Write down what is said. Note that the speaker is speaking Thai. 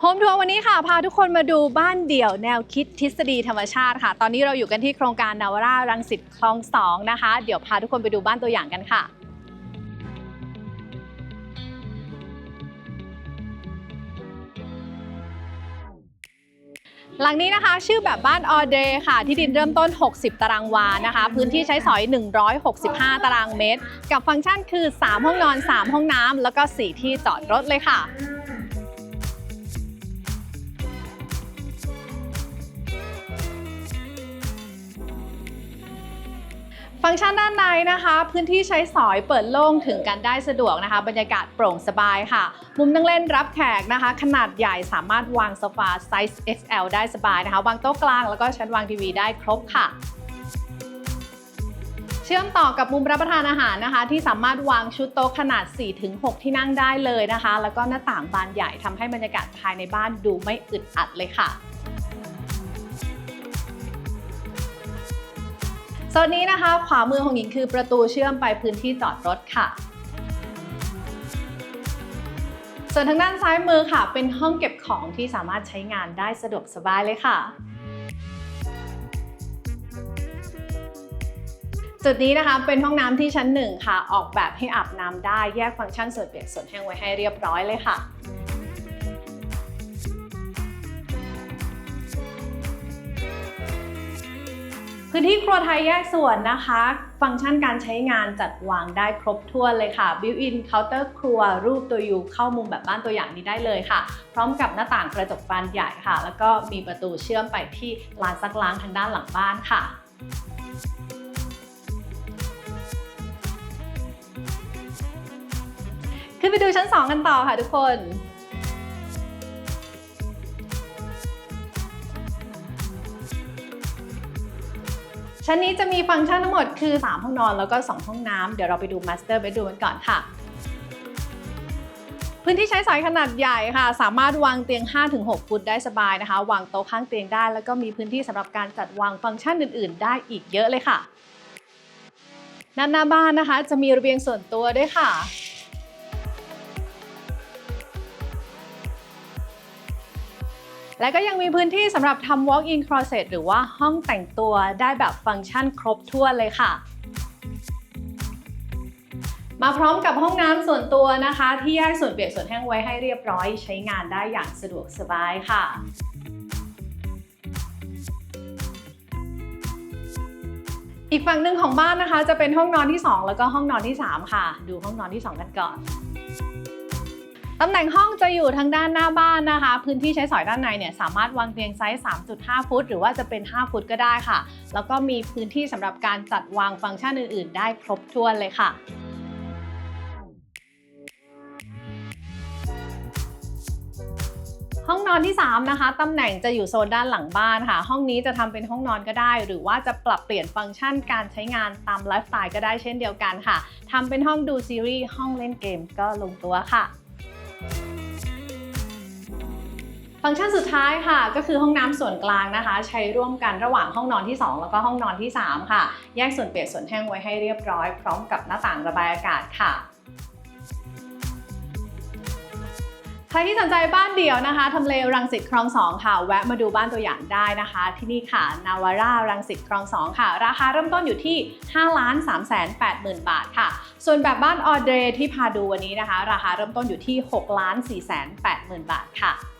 โฮมทัวร์วันนี้ค่ะ พาทุกคนมาดูบ้านเดี่ยวแนวคิดทฤษฎีธรรมชาติค่ะ ตอนนี้เราอยู่กันที่โครงการนาวรารังสิตคลองสองนะคะ เดี๋ยวพาทุกคนไปดูบ้านตัวอย่างกันค่ะหลังนี้นะคะชื่อแบบบ้านออเดย์ค่ะ ที่ดินเริ่มต้น 60 ตารางวานะคะ พื้นที่ใช้สอย 165 ตารางเมตร กับฟังก์ชันคือ 3 ห้องนอน 3 ห้องน้ำแล้วก็ 4 ที่จอดรถเลยค่ะ ฟังก์ชันด้านในนะคะ พื้นที่ใช้สอยเปิดโล่งถึงกันได้สะดวกนะคะ บรรยากาศโปร่งสบายค่ะ มุมนั่งเล่นรับแขกนะคะ ขนาดใหญ่สามารถวางโซฟาไซส์ XL ได้สบายนะคะ วางโต๊ะกลางแล้วก็ชั้นวางทีวีได้ครบค่ะเชื่อมต่อกับมุมรับประทานอาหารนะคะ ที่สามารถวางชุดโต๊ะขนาด 4-6 ที่นั่งได้เลยนะคะ แล้วก็หน้าต่างบานใหญ่ทำให้บรรยากาศภายในบ้านดูไม่อึดอัดเลยค่ะ โซนนี้นะคะ ขวามือของหญิงคือประตูเชื่อมไปพื้นที่จอดรถค่ะ ส่วนทางด้านซ้ายมือค่ะ เป็นห้องเก็บของที่สามารถใช้งานได้สะดวกสบายเลยค่ะจุดนี้นะคะเป็นห้องน้ำที่ชั้นหนึ่งค่ะ ออกแบบให้อาบน้ำได้แยกฟังก์ชันส่วนเปียกส่วนแห้งไว้ให้เรียบร้อยเลยค่ะ พื้นที่ครัวไทยแยกส่วนนะคะ ฟังก์ชันการใช้งานจัดวางได้ครบถ้วนเลยค่ะ Built-in เคาน์เตอร์ครัวรูปตัวยูเข้ามุมแบบบ้านตัวอย่างนี้ได้เลยค่ะ พร้อมกับหน้าต่างกระจกบานใหญ่ค่ะ แล้วก็มีประตูเชื่อมไปที่ลานซักล้างทางด้านหลังบ้านค่ะขึ้นไปดูชั้น 2 กันต่อค่ะทุกคน ชั้นนี้จะมีฟังก์ชันทั้งหมดคือ 3 ห้องนอนแล้วก็ 2 ห้องน้ำเดี๋ยวเราไปดู Master Bedroom กันก่อนค่ะพื้นที่ใช้สอยขนาดใหญ่ค่ะ สามารถวางเตียง 5-6 ฟุตได้สบายนะคะ วางโต๊ะข้างเตียงได้ แล้วก็มีพื้นที่สำหรับการจัดวางฟังก์ชันอื่น ๆ ได้อีกเยอะเลยค่ะด้านหน้าบ้านนะคะ จะมีระเบียงส่วนตัวด้วยค่ะ และก็ยังมีพื้นที่สำหรับทำ walk-in closet หรือว่าห้องแต่งตัวได้แบบฟังก์ชันครบถ้วนเลยค่ะมาพร้อมกับห้องน้ำส่วนตัวนะคะ ที่แยกส่วนเปียกส่วนแห้งไว้ให้เรียบร้อย ใช้งานได้อย่างสะดวกสบายค่ะ อีกฝั่งหนึ่งของบ้านนะคะ จะเป็นห้องนอนที่ 2 แล้วก็ห้องนอนที่ 3 ค่ะ ดูห้องนอนที่ 2 กันก่อน ตำแหน่งห้องจะอยู่ทางด้านหน้าบ้านนะคะ พื้นที่ใช้สอยด้านในเนี่ยสามารถวางเตียงไซส์ 3.5 ฟุต หรือว่าจะเป็น 5 ฟุตก็ได้ค่ะ แล้วก็มีพื้นที่สำหรับการจัดวางฟังก์ชันอื่น ๆ ได้ครบถ้วนเลยค่ะห้องนอนที่ 3 นะคะ ตำแหน่งจะอยู่โซนด้านหลังบ้านค่ะ ห้องนี้จะทำเป็นห้องนอนก็ได้ หรือว่าจะปรับเปลี่ยนฟังก์ชันการใช้งานตามไลฟ์สไตล์ก็ได้เช่นเดียวกันค่ะทำเป็นห้องดูซีรีส์ ห้องเล่นเกมก็ลงตัวค่ะ ฟังก์ชันสุดท้ายค่ะก็คือห้องน้ำส่วนกลางนะคะ ใช้ร่วมกันระหว่างห้องนอนที่ 2 แล้วก็ห้องนอนที่ 3 ค่ะ แยกส่วนเปียกส่วนแห้งไว้ให้เรียบร้อย พร้อมกับหน้าต่างระบายอากาศค่ะ ใครที่สนใจบ้านเดี่ยวนะคะทำเลรังสิตคลองสองค่ะ แวะมาดูบ้านตัวอย่างได้นะคะ ที่นี่ค่ะ นาวาร่ารังสิตคลองสองค่ะ ราคาเริ่มต้นอยู่ที่5 3 8 0 0 0 0 บาทค่ะ ส่วนแบบบ้านออเดรที่พาดูวันนี้นะคะ ราคาเริ่มต้นอยู่ที่6 4 8 0 0 0 0 บาทค่ะ